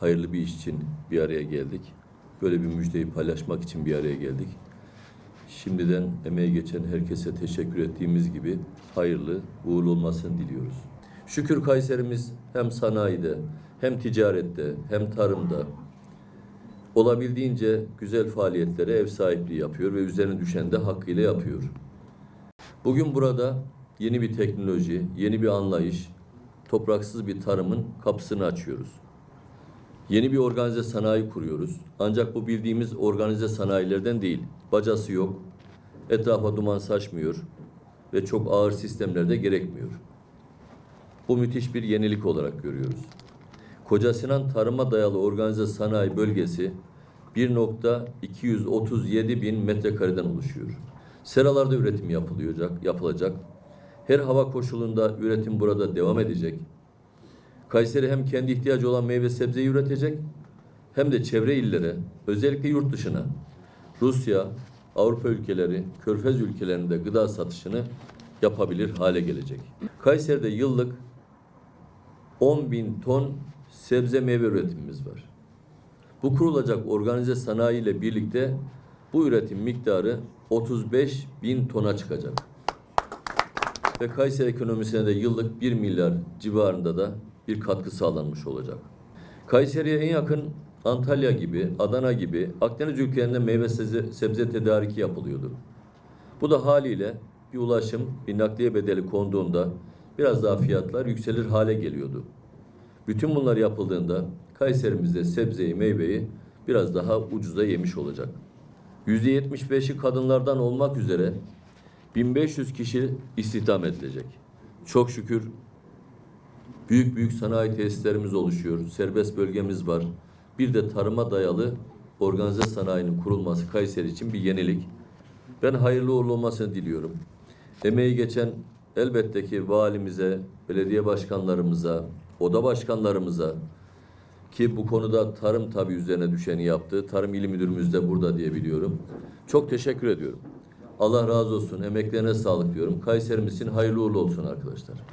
hayırlı bir iş için bir araya geldik. Böyle bir müjdeyi paylaşmak için bir araya geldik. Şimdiden emeği geçen herkese teşekkür ettiğimiz gibi hayırlı, uğurlu olmasını diliyoruz. Şükür Kayserimiz hem sanayide, hem ticarette, hem tarımda olabildiğince güzel faaliyetlere ev sahipliği yapıyor ve üzerine düşen de hakkıyla yapıyor. Bugün burada yeni bir teknoloji, yeni bir anlayış, topraksız bir tarımın kapısını açıyoruz. Yeni bir organize sanayi kuruyoruz. Ancak bu bildiğimiz organize sanayilerden değil. Bacası yok, etrafa duman saçmıyor ve çok ağır sistemler de gerekmiyor. Bu müthiş bir yenilik olarak görüyoruz. Koca Sinan tarıma dayalı organize sanayi bölgesi 1.237 bin metrekareden oluşuyor. Seralarda üretim yapılacak, yapılacak. Her hava koşulunda üretim burada devam edecek. Kayseri hem kendi ihtiyacı olan meyve sebzeyi üretecek hem de çevre illere, özellikle yurt dışına, Rusya, Avrupa ülkeleri, Körfez ülkelerinde gıda satışını yapabilir hale gelecek. Kayseri'de yıllık 10 bin ton sebze meyve üretimimiz var. Bu kurulacak organize sanayi ile birlikte bu üretim miktarı 35 bin tona çıkacak. Ve Kayseri ekonomisine de yıllık 1 milyar civarında da bir katkı sağlanmış olacak. Kayseri'ye en yakın Antalya gibi, Adana gibi Akdeniz ülkelerinde meyve sebze, tedariki yapılıyordu. Bu da haliyle bir ulaşım, bir nakliye bedeli konduğunda biraz daha fiyatlar yükselir hale geliyordu. Bütün bunlar yapıldığında Kayserimizde sebzeyi, meyveyi biraz daha ucuza yemiş olacak. %75'i kadınlardan olmak üzere 1500 kişi istihdam edilecek. Çok şükür büyük büyük sanayi tesislerimiz oluşuyor. Serbest bölgemiz var. Bir de tarıma dayalı organize sanayinin kurulması Kayseri için bir yenilik. Ben hayırlı uğurlu olmasını diliyorum. Emeği geçen elbette ki valimize, belediye başkanlarımıza, oda başkanlarımıza ki bu konuda tarım tabi üzerine düşeni yaptı. Tarım İl Müdürümüz de burada diye biliyorum. Çok teşekkür ediyorum. Allah razı olsun. Emeklerine sağlık diyorum. Kayserimizin hayırlı uğurlu olsun arkadaşlar.